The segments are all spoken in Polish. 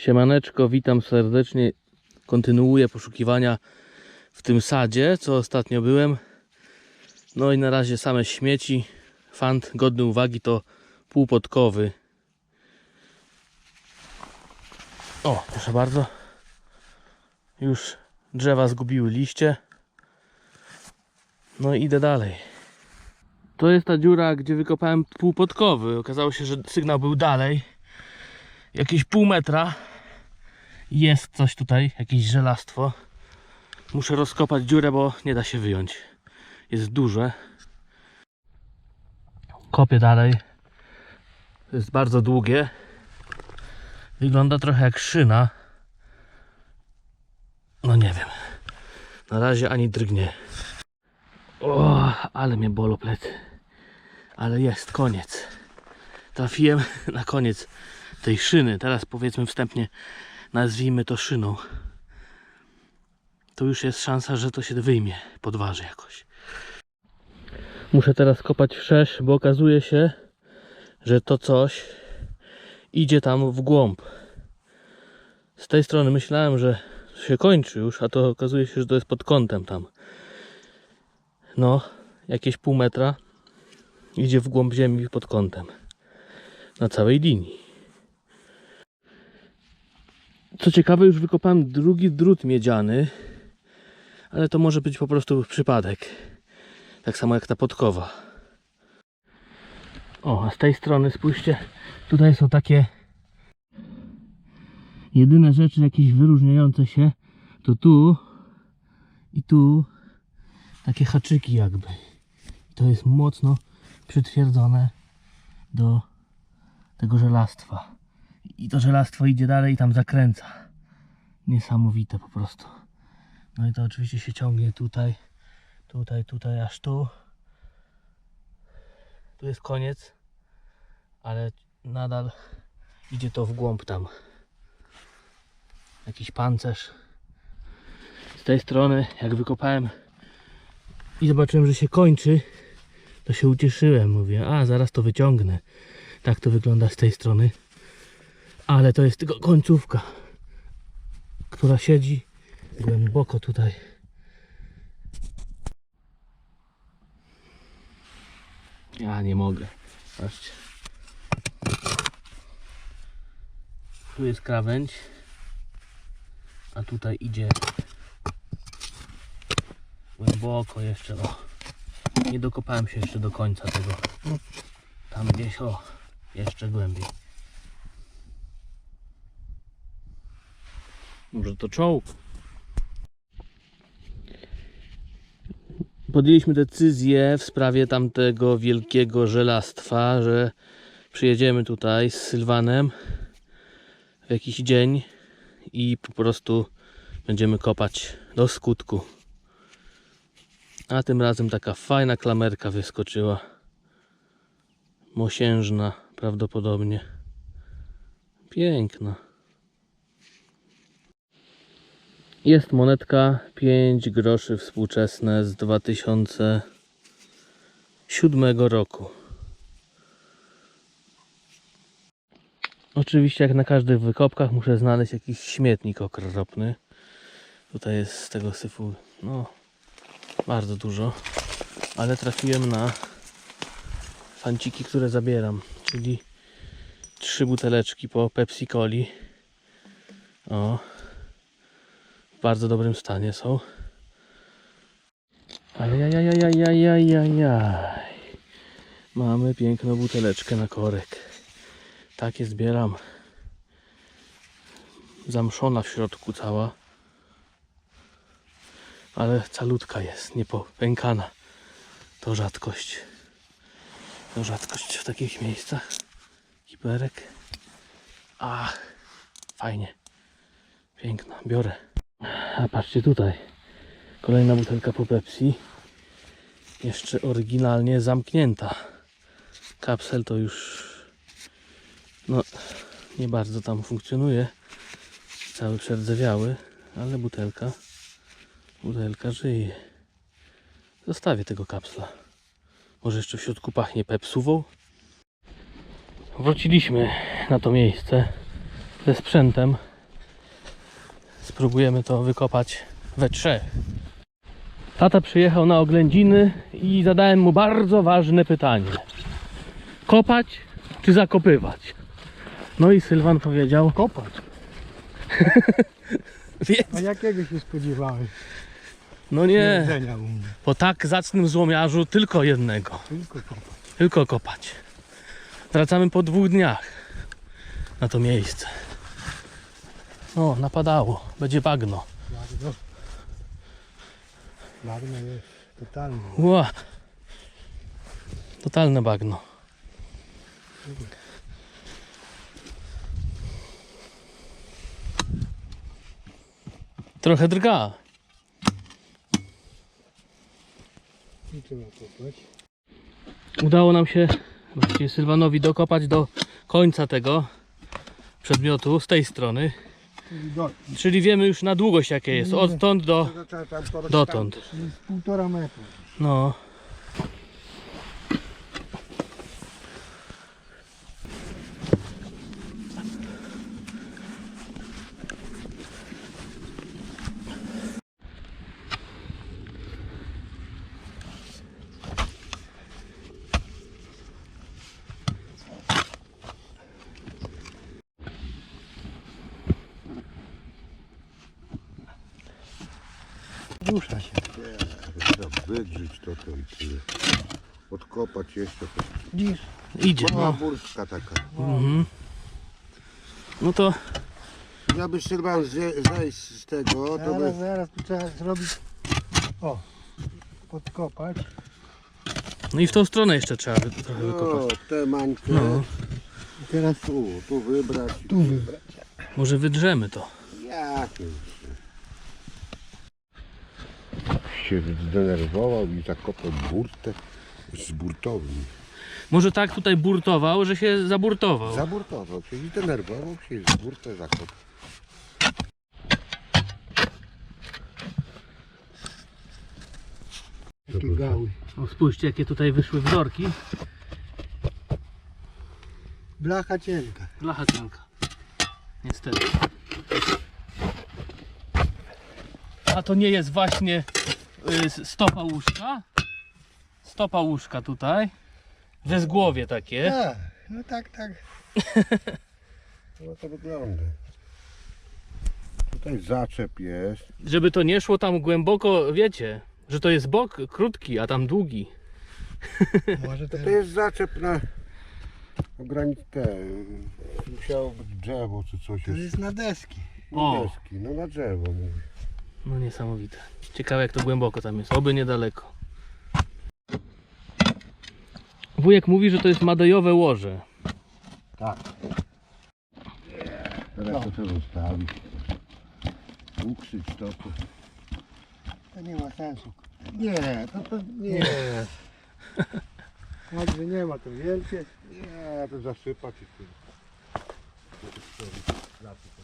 Siemaneczko, witam serdecznie. Kontynuuję poszukiwania w tym sadzie, co ostatnio byłem. No i na razie same śmieci. Fant godny uwagi to półpodkowy. O, proszę bardzo. Już drzewa zgubiły liście. No i idę dalej. To jest ta dziura, gdzie wykopałem półpodkowy. Okazało się, że sygnał był dalej. Jakieś pół metra. Jest coś tutaj, jakieś żelastwo. Muszę rozkopać dziurę, bo nie da się wyjąć. Jest duże. Kopię dalej. Jest bardzo długie. Wygląda trochę jak szyna. No nie wiem. Na razie ani drgnie. O, ale mnie bolą plecy. Ale jest, koniec. Trafiłem na koniec tej szyny. Teraz powiedzmy wstępnie, nazwijmy to szyną. To już jest szansa, że to się wyjmie, podważy jakoś. Muszę teraz kopać wszerz, bo okazuje się, że to coś idzie tam w głąb. Z tej strony myślałem, że się kończy już, a to okazuje się, że to jest pod kątem tam. No, jakieś pół metra idzie w głąb ziemi pod kątem. Na całej linii. Co ciekawe, już wykopałem drugi drut miedziany, ale to może być po prostu przypadek. Tak samo jak ta podkowa. O, a z tej strony spójrzcie, tutaj są takie jedyne rzeczy jakieś wyróżniające się, to tu i tu takie haczyki jakby. To jest mocno przytwierdzone do tego żelastwa. I to żelastwo idzie dalej i tam zakręca. Niesamowite po prostu. No i to oczywiście się ciągnie tutaj, tutaj, tutaj, aż tu. Tu jest koniec, ale nadal idzie to w głąb tam. Jakiś pancerz. Z tej strony, jak wykopałem i zobaczyłem, że się kończy, to się ucieszyłem. Mówię, a zaraz to wyciągnę. Tak to wygląda z tej strony. Ale to jest tylko końcówka, która siedzi głęboko tutaj. Ja nie mogę. Patrzcie. Tu jest krawędź, a tutaj idzie głęboko jeszcze. O. Nie dokopałem się jeszcze do końca tego. Tam gdzieś, o, jeszcze głębiej. Może to czołg? Podjęliśmy decyzję w sprawie tamtego wielkiego żelastwa, że przyjedziemy tutaj z Sylwanem w jakiś dzień i po prostu będziemy kopać do skutku. A tym razem taka fajna klamerka wyskoczyła. Mosiężna prawdopodobnie. Piękna. Jest monetka 5 groszy współczesne z 2007 roku. Oczywiście jak na każdych wykopkach muszę znaleźć jakiś śmietnik okropny. Tutaj jest z tego syfu no bardzo dużo, ale trafiłem na fanciki, które zabieram, czyli trzy buteleczki po Pepsi Coli. O, w bardzo dobrym stanie są. Ajajajajajajajajaj. Mamy piękną buteleczkę na korek. Takie zbieram. Zamszona w środku cała. Ale calutka jest, nie popękana. To rzadkość. To rzadkość w takich miejscach. Kiberek. Ach, fajnie. Piękna, biorę. A patrzcie tutaj. Kolejna butelka po Pepsi. Jeszcze oryginalnie zamknięta. Kapsel to już no nie bardzo tam funkcjonuje. Cały przerdzewiały, ale butelka butelka żyje. Zostawię tego kapsla. Może jeszcze w środku pachnie pepsuwą. Wróciliśmy na to miejsce ze sprzętem Spróbujemy to wykopać we trzech. Tata przyjechał na oględziny i zadałem mu bardzo ważne pytanie. Kopać czy zakopywać? No i Sylwan powiedział, Kopać. więc A jakiego się spodziewałeś? no nie, po tak zacnym złomiarzu tylko jednego. Tylko kopać. Tylko kopać. Wracamy po dwóch dniach na to miejsce. O, napadało. Będzie bagno. Bagno. Bagno jest totalnie. Ła. Totalne bagno. Trochę drga. I trzeba kopać. Udało nam się właściwie Sylwanowi dokopać do końca tego przedmiotu z tej strony. Czyli wiemy już na długość jakie jest. Odtąd do dotąd. z półtora metra. No. Rusza się. Trzeba wydrzeć to, to i tyle. Odkopać jeszcze. to Widzisz? Idzie, Mała no. burska taka. Mhm. No to Ja by Sylwan zje- zejść z tego, to Zaraz, by... zaraz tu trzeba zrobić. O. Podkopać. no i w tą stronę jeszcze trzeba wy, trochę O, wykopać. tę mańkę. No. I teraz Tu, tu wybrać. tu wybrać. Może wydrzemy to. Jakie się zdenerwował i zakopał burtę z burtowni. Może tak tutaj burtował, że się zaburtował. Zaburtował się i zdenerwował się i z burtę zakopał. Takie gały. O, spójrzcie jakie tutaj wyszły wzorki. Blacha cienka. Blacha cienka. Niestety. A to nie jest właśnie stopa łóżka? Stopa łóżka tutaj. Wezgłowie takie. Tak, no tak, tak. No to wygląda. Tutaj zaczep jest. Żeby to nie szło tam głęboko, wiecie, że to jest bok krótki, a tam długi. Może To, ten... to jest zaczep na ograniczkę. Musiało być drzewo czy coś To jeszcze. jest na deski. O. Na deski, no na drzewo mówię. No niesamowite. Ciekawe jak to głęboko tam jest. Oby niedaleko. Wujek mówi, że to jest madejowe łoże. Tak. Teraz to trzeba zostawić. Ukrzyć to. to. To nie ma sensu. Nie, to, to nie. Także nie ma to wielkie. Nie, to zasypać i tyle.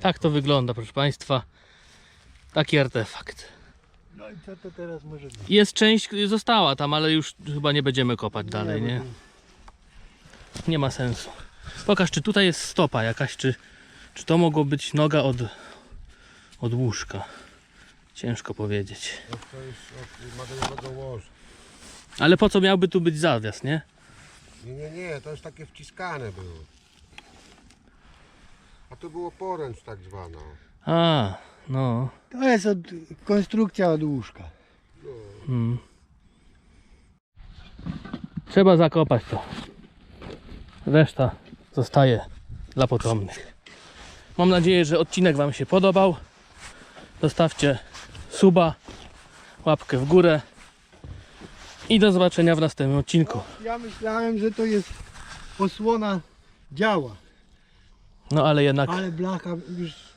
Tak to wygląda, proszę Państwa. Taki artefakt. No i co to teraz może być? Jest część została tam, ale już chyba nie będziemy kopać dalej, nie? Nie ma sensu. Pokaż, czy tutaj jest stopa jakaś, czy, czy to mogło być noga od, od łóżka. Ciężko powiedzieć. To jest od madejowego łoża. Ale po co miałby tu być zawias, nie? Nie, nie, nie, to jest takie wciskane było. A to było poręcz tak zwana. A, no. To jest od, konstrukcja od łóżka. Mm. Trzeba zakopać to. Reszta zostaje dla potomnych. Mam nadzieję, że odcinek Wam się podobał. Zostawcie suba, łapkę w górę i do zobaczenia w następnym odcinku. Ja myślałem, że to jest osłona działa, No ale jednak ale blacha już...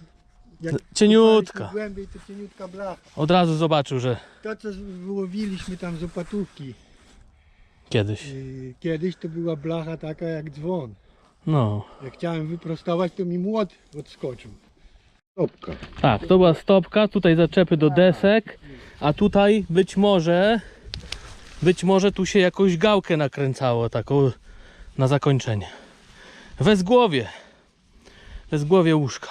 Jak cieniutka. Głębiej to cieniutka blacha. Od razu zobaczył, że To co wyłowiliśmy tam z opatówki kiedyś. yy, kiedyś to była blacha taka jak dzwon. No. Jak chciałem wyprostować to mi młot odskoczył. Topka. Tak, to była stopka, tutaj zaczepy do desek, a tutaj być może, być może tu się jakąś gałkę nakręcało taką na zakończenie. Wezgłowie, wezgłowie łóżka.